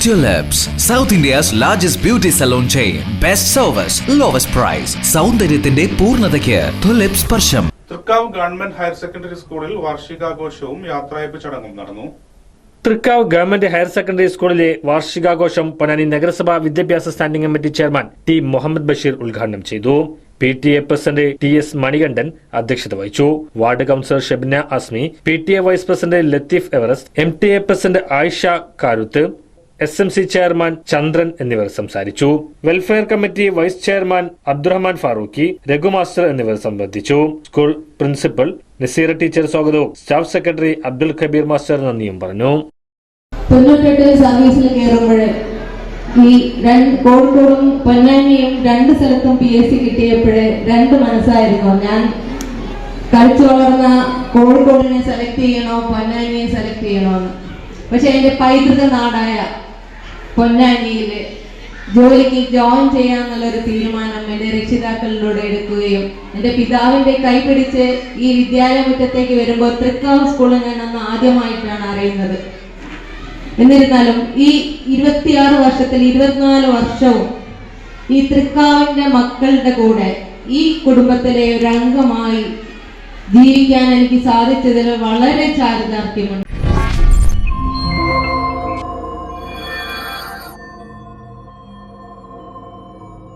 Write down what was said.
Tulips, South India's largest beauty salon chain. Best service, lowest price. സൗന്ദര്യത്തിന്റെ പൂർണതയ്ക്ക് tulip സ്പർശം Thrikkavu government higher secondary സ്കൂളിൽ വാർഷികാഘോഷവും യാത്രയപ്പ് ചടങ്ങും നടന്നു തൃക്കാവ് ഗവൺമെന്റ് ഹയർ സെക്കൻഡറി സ്കൂളിലെ വാർഷികാഘോഷം പൊന്നാനി നഗരസഭാ വിദ്യാഭ്യാസ standing committee chairman T Muhammed Basheer ഉദ്ഘാടനം ചെയ്തു P T A president T S Manikandan അധ്യക്ഷത വഹിച്ചു ward councillor Shebina Asmi P T A vice president Latheef Everest M T A president Ayisha Karuth S M C chairman Chandran എന്നിവർ സംസാരിച്ചു. Welfare committee vice chairman Abdurahman Farooqi Raghu master എന്നിവർ സംബന്ധിച്ചു. School principal Naseera teacher സ്വാഗതവും. Staff secretary Abdul Kabeer master നന്ദിയും പറഞ്ഞു. തൊണ്ണൂറ്റെട്ട് സർവീസിൽ ഈ കോഴിക്കോടും പൊന്നാനിയും രണ്ട് സ്ഥലത്തും പി എസ് സി കിട്ടിയപ്പോഴേ രണ്ട് മനസ്സായിരുന്നു. ഞാൻ കളിച്ചു വളർന്ന കോഴിക്കോടിനെ സെലക്ട് ചെയ്യണോ പൊന്നാനിയെ സെലക്ട് ചെയ്യണോ എന്ന് പക്ഷെ എന്റെ പൈതൃക നാടായ പൊന്നാനിയിൽ ജോലിക്ക് ജോയിൻ ചെയ്യാന്നുള്ളൊരു തീരുമാനം എന്റെ രക്ഷിതാക്കളിലൂടെ എടുക്കുകയും എന്റെ പിതാവിന്റെ കൈപിടിച്ച് ഈ വിദ്യാലയ മുറ്റത്തേക്ക് വരുമ്പോൾ തൃക്കാവ് സ്കൂളിൽ ഞാൻ അന്ന് ആദ്യമായിട്ടാണ് അറിയുന്നത്. എന്നിരുന്നാലും ഈ ഇരുപത്തിയാറ് വർഷത്തിൽ ഇരുപത്തിനാല് വർഷവും ഈ തൃക്കാവിന്റെ മക്കളുടെ കൂടെ ഈ കുടുംബത്തിലെ ഒരു അംഗമായി ജീവിക്കാൻ എനിക്ക് സാധിച്ചതിൽ വളരെ ചാരിതാർത്ഥ്യമുണ്ട്.